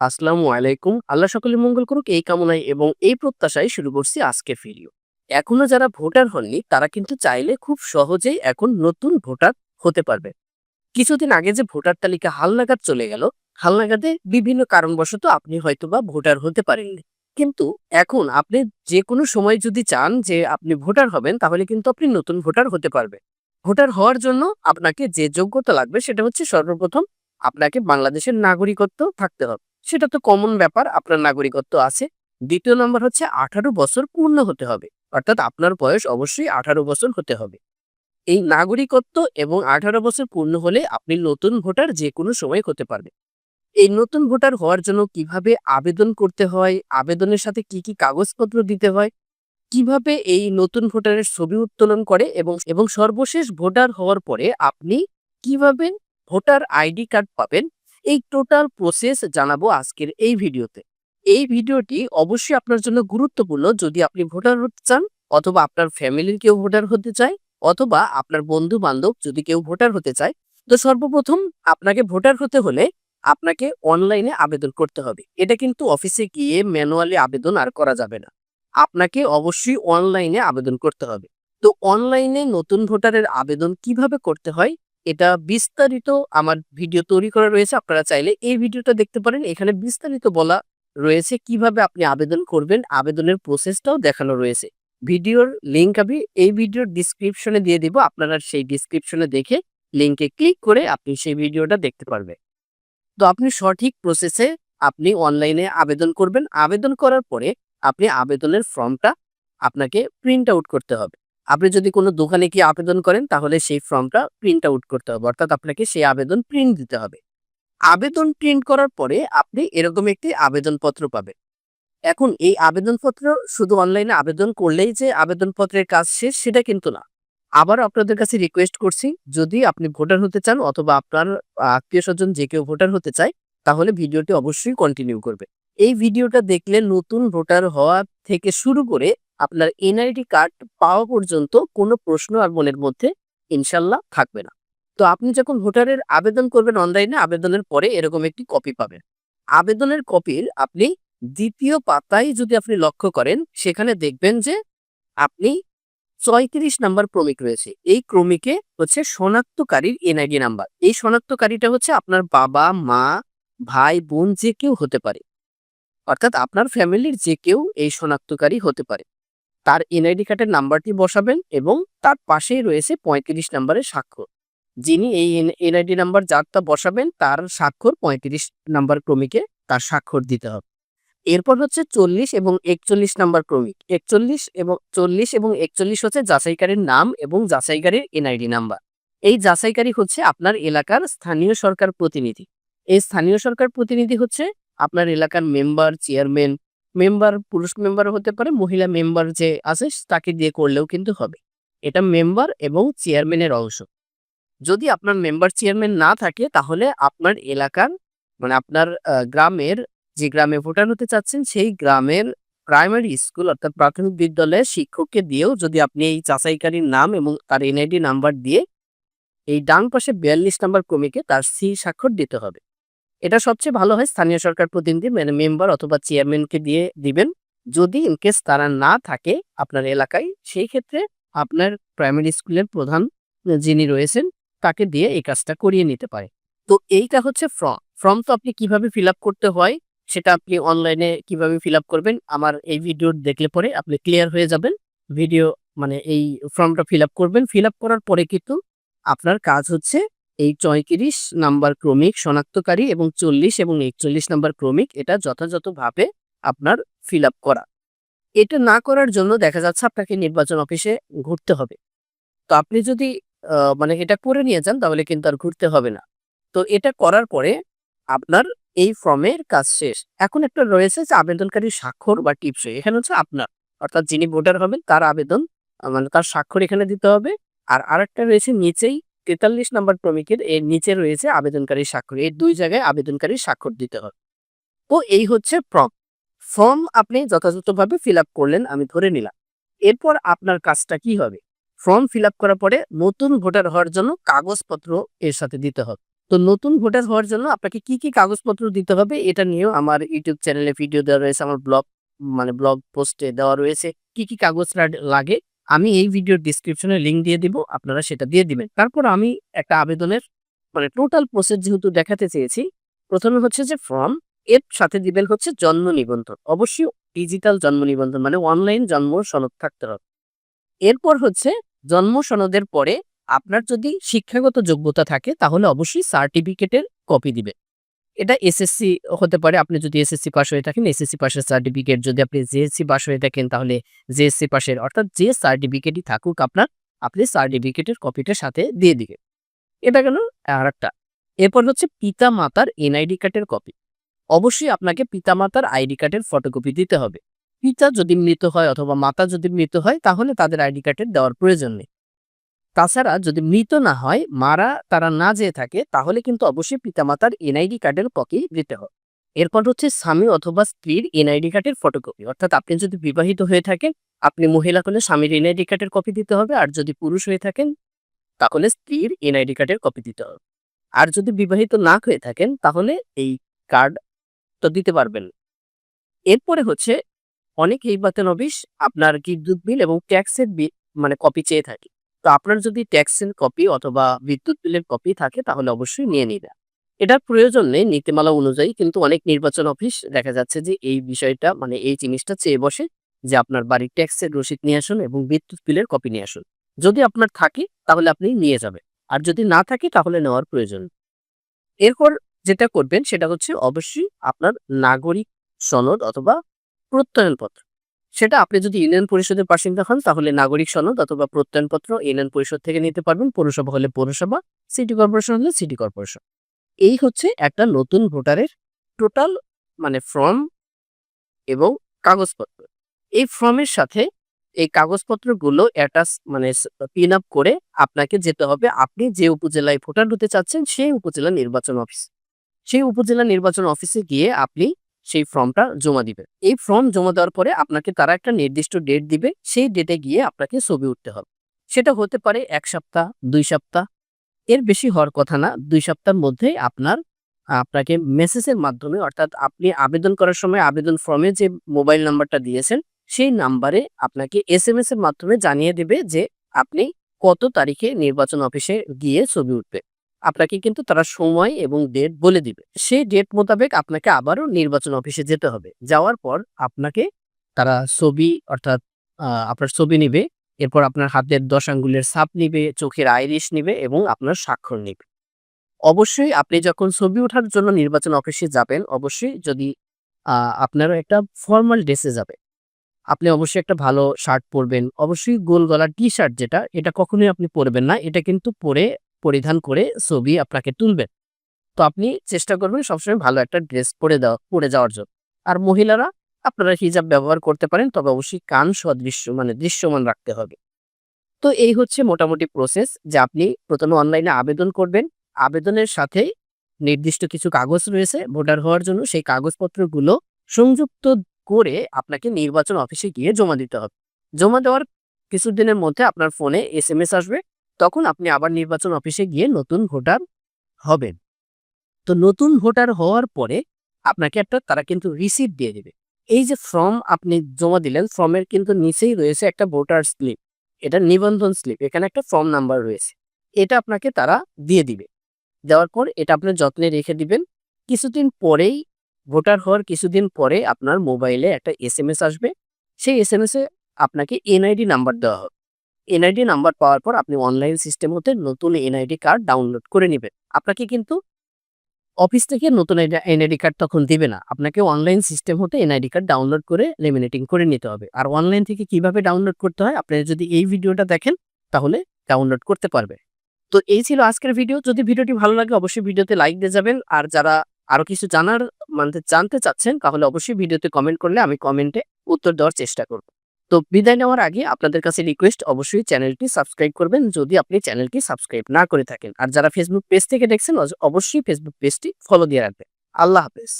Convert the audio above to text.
আসসালামু আলাইকুম। আল্লাহ সকলের মঙ্গল করুক, এই কামনায় এবং এই প্রত্যাশায় শুরু করছি আজকে ভিডিও এখনও যারা ভোটার হননি, তারা কিন্তু চাইলে খুব সহজেই এখন নতুন ভোটার হতে পারবে। কিছুদিন আগে যে ভোটার তালিকা হালনাগাদ চলে গেল, হালনাগাদে বিভিন্ন কারণবশত আপনি হয়তোবা ভোটার হতে পারেননি। কিন্তু এখন আপনি যে কোনো সময় যদি চান যে আপনি ভোটার হবেন, তাহলে কিন্তু আপনি নতুন ভোটার হতে পারবে। ভোটার হওয়ার জন্য আপনাকে যে যোগ্যতা লাগবে, সেটা হচ্ছে সর্বপ্রথম আপনাকে বাংলাদেশের নাগরিকত্ব থাকতে হবে। সেটা তো কমন ব্যাপার, আপনার নাগরিকত্ব আছে। দ্বিতীয় নম্বর হচ্ছে আঠারো বছর পূর্ণ হতে হবে। অর্থাৎ আপনার বয়স অবশ্যই আঠারো বছর হতে হবে। এই নাগরিকত্ব এবং আঠারো বছর পূর্ণ হলে আপনি নতুন ভোটার যে কোনো সময় হতে পারবে এই নতুন ভোটার হওয়ার জন্য কীভাবে আবেদন করতে হয়? আবেদনের সাথে কি কি কাগজপত্র দিতে হয়? কীভাবে এই নতুন ভোটারের ছবি উত্তোলন করে এবং এবং সর্বশেষ ভোটার হওয়ার পরে আপনি কীভাবে ভোটার আইডি কার্ড পাবেন? এই টোটাল প্রসেস জানাব আজকের এই ভিডিওতে। এই ভিডিওটি অবশ্যই আপনার জন্য গুরুত্বপূর্ণ যদি আপনি ভোটার হতে চান, অথবা আপনার ফ্যামিলির কেউ ভোটার হতে চায়, অথবা আপনার বন্ধু বান্ধব যদি কেউ ভোটার হতে চায়, তো সর্বপ্রথম আপনাকে ভোটার হতে হলে আপনাকে অনলাইনে আবেদন করতে হবে। এটা কিন্তু অফিসে গিয়ে ম্যানুয়ালি আবেদন আর করা যাবে না। আপনাকে অবশ্যই অনলাইনে আবেদন করতে হবে। তো অনলাইনে নতুন ভোটারের আবেদন কীভাবে করতে হয়? এটা বিস্তারিত আমার ভিডিও তৈরি করা রয়েছে। আপনারা চাইলে এই ভিডিওটা দেখতে পারেন। এখানে বিস্তারিত বলা রয়েছে কীভাবে আপনি আবেদন করবেন। আবেদনের প্রসেসটাও দেখানো রয়েছে। ভিডিওর লিঙ্ক আমি এই ভিডিওর ডিসক্রিপশনে দিয়ে দিব। আপনারা সেই ডিসক্রিপশনে দেখে লিংকে ক্লিক করে আপনি সেই ভিডিওটা দেখতে পারবেন। তো আপনি সঠিক প্রসেসে আপনি অনলাইনে আবেদন করবেন। আবেদন করার পরে আপনি আবেদনের ফর্মটা আপনাকে প্রিন্ট আউট করতে হবে। আপনি যদি কোনো দোকানে গিয়ে আবেদন করেন, তাহলে সেই ফর্মটা প্রিন্ট আউট করতে হবে। অর্থাৎ আপনাকে সেই আবেদন প্রিন্ট দিতে হবে। আবেদন প্রিন্ট করার পরে আপনি এরকম একটি আবেদনপত্র পাবেন। এখন এই আবেদনপত্র শুধু অনলাইনে আবেদন করলেই যে আবেদনপত্রের কাজ শেষ, সেটা কিন্তু না। আবার আপনাদের কাছে রিকোয়েস্ট করছি, যদি আপনি ভোটার হতে চান অথবা আপনার আত্মীয় স্বজন যে কেউ ভোটার হতে চায়, তাহলে ভিডিওটি অবশ্যই কন্টিনিউ করবে। এই ভিডিওটা দেখলে নতুন ভোটার হওয়া থেকে শুরু করে আপনার এনআইডি কার্ড পাওয়া পর্যন্ত কোনো প্রশ্ন আর মনের মধ্যে ইনশাল্লাহ থাকবে না। তো আপনি যখন ভোটারের আবেদন করবেন অনলাইনে, আবেদনের পরে এরকম একটি কপি পাবেন। আবেদনের কপির আপনি দ্বিতীয় পাতায় যদি আপনি লক্ষ্য করেন, সেখানে দেখবেন যে আপনি ছয়ত্রিশ নাম্বার ক্রমিক রয়েছে। এই ক্রমিকে হচ্ছে শনাক্তকারীর এনআইডি নাম্বার। এই শনাক্তকারীটা হচ্ছে আপনার বাবা, মা, ভাই, বোন যে কেউ হতে পারে। অর্থাৎ আপনার ফ্যামিলির যে কেউ এই শনাক্তকারী হতে পারে। তার এনআইডি কার্ডের নাম্বারটি বসাবেন এবং তার পাশেই রয়েছে পঁয়ত্রিশ নাম্বারের স্বাক্ষর। যিনি এই এনআইডি নাম্বার যারটা বসাবেন, তার স্বাক্ষর পঁয়ত্রিশ নাম্বার ক্রমিকে তার স্বাক্ষর দিতে হবে। এরপর হচ্ছে চল্লিশ এবং একচল্লিশ নাম্বার ক্রমিক। একচল্লিশ এবং, চল্লিশ এবং একচল্লিশ হচ্ছে যাচাইকারীর নাম এবং যাচাইকারীর এনআইডি নাম্বার। এই যাচাইকারী হচ্ছে আপনার এলাকার স্থানীয় সরকার প্রতিনিধি। এই স্থানীয় সরকার প্রতিনিধি হচ্ছে আপনার এলাকার মেম্বার, চেয়ারম্যান মেম্বার, পুরুষ মেম্বার হতে পারে, মহিলা মেম্বার যে আছে, তাকে দিয়ে করলেও কিন্তু হবে। এটা মেম্বার এবং চেয়ারম্যানের অংশ। যদি আপনার মেম্বার, চেয়ারম্যান না থাকে, তাহলে আপনার এলাকার মানে আপনার গ্রামের যে গ্রামে ভোটার হতে চাচ্ছেন, সেই গ্রামের প্রাইমারি স্কুল অর্থাৎ প্রাথমিক বিদ্যালয়ের শিক্ষককে দিয়েও যদি আপনি এই যাচাইকারীর নাম এবং তার এনআইডি নাম্বার দিয়ে, এই ডান পাশে বিয়াল্লিশ নাম্বার ক্রমিকে তার সি স্বাক্ষর দিতে হবে। এটা সবচেয়ে ভালো হয় স্থানীয় সরকার প্রতিনিধি মানে মেম্বার অথবা চেয়ারম্যানকে দিয়ে দিবেন। যদি ইনকেস তারা না থাকে আপনার এলাকায়, সেই ক্ষেত্রে আপনার প্রাইমারি স্কুলের প্রধান যিনি রয়েছেন, তাকে দিয়ে এই কাজটা করিয়ে নিতে পারে। তো এইটা হচ্ছে ফর্ম। ফর্ম তো আপনি কীভাবে ফিল করতে হয়, সেটা আপনি অনলাইনে কীভাবে ফিল করবেন, আমার এই ভিডিও দেখলে পরে আপনি ক্লিয়ার হয়ে যাবেন। ভিডিও মানে এই ফর্মটা ফিল করবেন। ফিল করার পরে কিন্তু আপনার কাজ হচ্ছে এই চৌত্রিশ নাম্বার ক্রমিক শনাক্তকারী এবং চল্লিশ এবং একচল্লিশ নাম্বার ক্রমিক এটা যথাযথভাবে আপনার ফিল করা। এটা না করার জন্য দেখা যাচ্ছে আপনাকে নির্বাচন অফিসে ঘুরতে হবে। তো আপনি যদি মানে এটা করে নিয়ে যান তাহলে কিন্তু আর ঘুরতে হবে না। তো এটা করার পরে আপনার এই ফর্মের কাজ শেষ। এখন একটা রয়েছে যে আবেদনকারী স্বাক্ষর বা টিপসই এখানে হচ্ছে আপনার। অর্থাৎ যিনি ভোটার হবেন তার আবেদন মানে তার স্বাক্ষর এখানে দিতে হবে। আর আরেকটা রয়েছে নিচেই তেতাল্লিশ নম্বর ক্রমিকের এর নিচে রয়েছে আবেদনকারীর স্বাক্ষর। এই দুই জায়গায় আবেদনকারীর স্বাক্ষর দিতে হবে। তো এই হচ্ছে ফর্ম ফর্ম আপনি যথাযথভাবে ফিল করলেন, আমি ধরে নিলাম। এরপর আপনার কাজটা কি হবে? ফর্ম ফিল করার পরে নতুন ভোটার হওয়ার জন্য কাগজপত্র এর সাথে দিতে হবে। তো নতুন ভোটার হওয়ার জন্য আপনাকে কি কি কাগজপত্র দিতে হবে, এটা নিয়েও আমার ইউটিউব চ্যানেলে ভিডিও দেওয়া রয়েছে, আমার ব্লগ মানে ব্লগ পোস্টে দেওয়া রয়েছে। কি কি কাগজ লাগে আমি এই ভিডিওর ডিসক্রিপশনে লিংক দিয়ে দিব, আপনারা সেটা দিয়ে দিবেন। তারপর আমি একটা আবেদনের মানে টোটাল প্রসেস যেহেতু দেখাতে চেয়েছি, প্রথমে হচ্ছে যে ফর্ম এর সাথে দিবেন হচ্ছে জন্ম নিবন্ধন। অবশ্যই ডিজিটাল জন্ম নিবন্ধন মানে অনলাইন জন্ম সনদ থাকতে হবে। এরপর হচ্ছে জন্ম সনদের পরে আপনার যদি শিক্ষাগত যোগ্যতা থাকে, তাহলে অবশ্যই সার্টিফিকেটের কপি দিবে এটা এসএসসি হতে পারে। আপনি যদি এসএসসি পাস হয়ে থাকেন এসএসসি পাশের সার্টিফিকেট যদি আপনি জেএসসি পাস হয়ে থাকেন, তাহলে জেএসসি পাশের অর্থাৎ যে সার্টিফিকেটই থাকুক আপনার, আপনি সার্টিফিকেটের কপিটা সাথে দিয়ে দিবেন। এটা গেল আর একটা এরপর হচ্ছে পিতা মাতার এনআইডি কার্ডের কপি অবশ্যই আপনাকে পিতা মাতার আইডি কার্ডের ফটোকপি দিতে হবে। পিতা যদি মৃত হয় অথবা মাতা যদি মৃত হয়, তাহলে তাদের আইডি কার্ডের দেওয়ার প্রয়োজন নেই। তাছাড়া যদি মৃত না হয়, মারা তারা না যেয়ে থাকে, তাহলে কিন্তু অবশ্যই পিতামাতার এনআইডি কার্ডের কপি দিতে হবে এরপর হচ্ছে স্বামী অথবা স্ত্রীর এনআইডি কার্ডের ফটোকপি অর্থাৎ আপনি যদি বিবাহিত হয়ে থাকেন, আপনি মহিলা হলে স্বামীর এনআইডি কার্ডের কপি দিতে হবে, আর যদি পুরুষ হয়ে থাকেন, তাহলে স্ত্রীর এনআইডি কার্ডের কপি দিতে হবে। আর যদি বিবাহিত না হয়ে থাকেন, তাহলে এই কার্ড তো দিতে পারবেন। এরপরে হচ্ছে অনেক এই বাতেন অফিস আপনার বিদ্যুৎ বিল এবং ট্যাক্সের বিল মানে কপি চেয়ে থাকে। আপনার যদি ট্যাক্সের কপি অথবা বিদ্যুৎ বিলের কপি থাকে তাহলে অবশ্যই নিয়ে নিবে এটার প্রয়োজন নেই, নীতিমালা অনুযায়ী কিন্তু অনেক নির্বাচন অফিস দেখা যাচ্ছে যে এই বিষয়টা মানে এই জিনিসটা চেয়ে বসে যে আপনার বাড়ির ট্যাক্সের রসিদ নিয়ে আসুন এবং বিদ্যুৎ বিলের কপি নিয়ে আসুন। যদি আপনার থাকে তাহলে আপনি নিয়ে যাবেন, আর যদি না থাকে তাহলে নেওয়ার প্রয়োজন এরপর যেটা করবেন সেটা হচ্ছে অবশ্যই আপনার নাগরিক সনদ অথবা প্রত্যয়নপত্র। সেটা আপনি যদি ইউনিয়ন পরিষদের বাসিন্দা হন, তাহলে নাগরিক সনদ অথবা প্রত্যয়নপত্র ইউনিয়ন পরিষদ থেকে নিতে পারবেন। পৌরসভা হলে পৌরসভা, সিটি কর্পোরেশন হলে সিটি কর্পোরেশন। এই হচ্ছে একটা নতুন ভোটারের টোটাল মানে ফর্ম এবং কাগজপত্র। এই ফর্মের সাথে এই কাগজপত্রগুলো অ্যাটাচ মানে পিন আপ করে আপনাকে যেতে হবে। আপনি যে উপজেলায় ভোটার হতে চাচ্ছেন, সেই উপজেলা নির্বাচন অফিস। সেই উপজেলা নির্বাচন অফিসে গিয়ে আপনি সেই ফর্মটা জমা দিবে। এই ফর্ম জমা দেওয়ার পরে আপনাকে তারা একটা নির্দিষ্ট ডেট দিবে, সেই ডেটে গিয়ে আপনাকে ছবি উঠতে হবে। সেটা হতে পারে এক সপ্তাহ, দুই সপ্তাহ, এর বেশি হওয়ার কথা না। দুই সপ্তাহের মধ্যেই আপনার, আপনাকে মেসেজের মাধ্যমে অর্থাৎ আপনি আবেদন করার সময় আবেদন ফর্মে যে মোবাইল নাম্বারটা দিয়েছেন, সেই নাম্বারে আপনাকে এস এম এস এর মাধ্যমে জানিয়ে দেবে যে আপনি কত তারিখে নির্বাচন অফিসে গিয়ে ছবি উঠবে। আপনাকে কিন্তু তারা সময় এবং ডেট বলে দিবে। সেই ডেট মোতাবেক আপনাকে আবারও নির্বাচন অফিসে যেতে হবে। যাওয়ার পর আপনাকে তারা ছবি অর্থাৎ আপনার ছবি নিবে, এরপর আপনার হাতের দশ আঙ্গুলের ছাপ নিবে, চোখের আইরিশ নিবে এবং আপনার স্বাক্ষর নিবে। অবশ্যই আপনি যখন ছবি ওঠার জন্য নির্বাচন অফিসে যাবেন, অবশ্যই যদি আপনারও একটা ফর্মাল ড্রেসে যাবে। আপনি অবশ্যই একটা ভালো শার্ট পরবেন। অবশ্যই গোল গলার টি শার্ট যেটা, এটা কখনোই আপনি পরবেন না। এটা কিন্তু পরে পরিধান করে ছবি আপনাকে তুলবেন। তো আপনি চেষ্টা করবেন সবসময় ভালো একটা ড্রেস পরে দেওয়া, পরে যাওয়ার জন্য। আর মহিলারা আপনারা হিজাব ব্যবহার করতে পারেন, তবে অবশ্যই কান সদৃশ্য মানে দৃশ্যমান রাখতে হবে। তো এই হচ্ছে মোটামুটি প্রসেস যে আপনি প্রথমে অনলাইনে আবেদন করবেন। আবেদনের সাথে নির্দিষ্ট কিছু কাগজ রয়েছে, ভোটার হওয়ার জন্য সেই কাগজপত্রগুলো সংযুক্ত করে আপনাকে নির্বাচন অফিসে গিয়ে জমা দিতে হবে। জমা দেওয়ার কিছুদিনের মধ্যে আপনার ফোনে এস এম এস আসবে তখন আপনি আবার নির্বাচন অফিসে গিয়ে নতুন ভোটার হবেন। তো নতুন ভোটার হওয়ার পরে আপনাকে একটা, তারা কিন্তু রিসিপ্ট দিয়ে দেবে। এই যে ফর্ম আপনি জমা দিলেন ফর্মের কিন্তু নিচেই রয়েছে একটা ভোটার স্লিপ এটা নিবন্ধন স্লিপ এখানে একটা ফর্ম নাম্বার রয়েছে। এটা আপনাকে তারা দিয়ে দিবে। দেওয়ার পর এটা আপনার যত্নে রেখে দিবেন। কিছুদিন পরেই, ভোটার হওয়ার কিছুদিন পরে আপনার মোবাইলে একটা এস আসবে। সেই এস এ আপনাকে এনআইডি নাম্বার দেওয়া হবে। এনআইডি নাম্বার পাওয়ার পর আপনি অনলাইন সিস্টেম হতে নতুন এনআইডি কার্ড ডাউনলোড করে নেবেন। আপনাকে কিন্তু অফিস থেকে নতুন এনআইডি কার্ড তখন দিবে না। আপনাকে অনলাইন সিস্টেম হতে এনআইডি কার্ড ডাউনলোড করে লেমিনেটিং করে নিতে হবে। আর অনলাইন থেকে কীভাবে ডাউনলোড করতে হয়, আপনি যদি এই ভিডিওটা দেখেন, তাহলে ডাউনলোড করতে পারবে। তো এই ছিল আজকের ভিডিও যদি ভিডিওটি ভালো লাগে, অবশ্যই ভিডিওতে লাইক দিয়ে যাবেন। আর যারা আরও কিছু জানার মানে জানতে চাচ্ছেন, তাহলে অবশ্যই ভিডিওতে কমেন্ট করলে আমি কমেন্টে উত্তর দেওয়ার চেষ্টা করব। তো বিদায় নেওয়ার আগে আপনাদের কাছে রিকোয়েস্ট অবশ্যই চ্যানেলটি সাবস্ক্রাইব করবেন যদি আপনি চ্যানেলটি সাবস্ক্রাইব না করে থাকেন। আর যারা ফেসবুক পেজ থেকে দেখছেন অবশ্যই ফেসবুক পেজটি ফলো দিয়ে রাখবেন। আল্লাহ হাফেজ।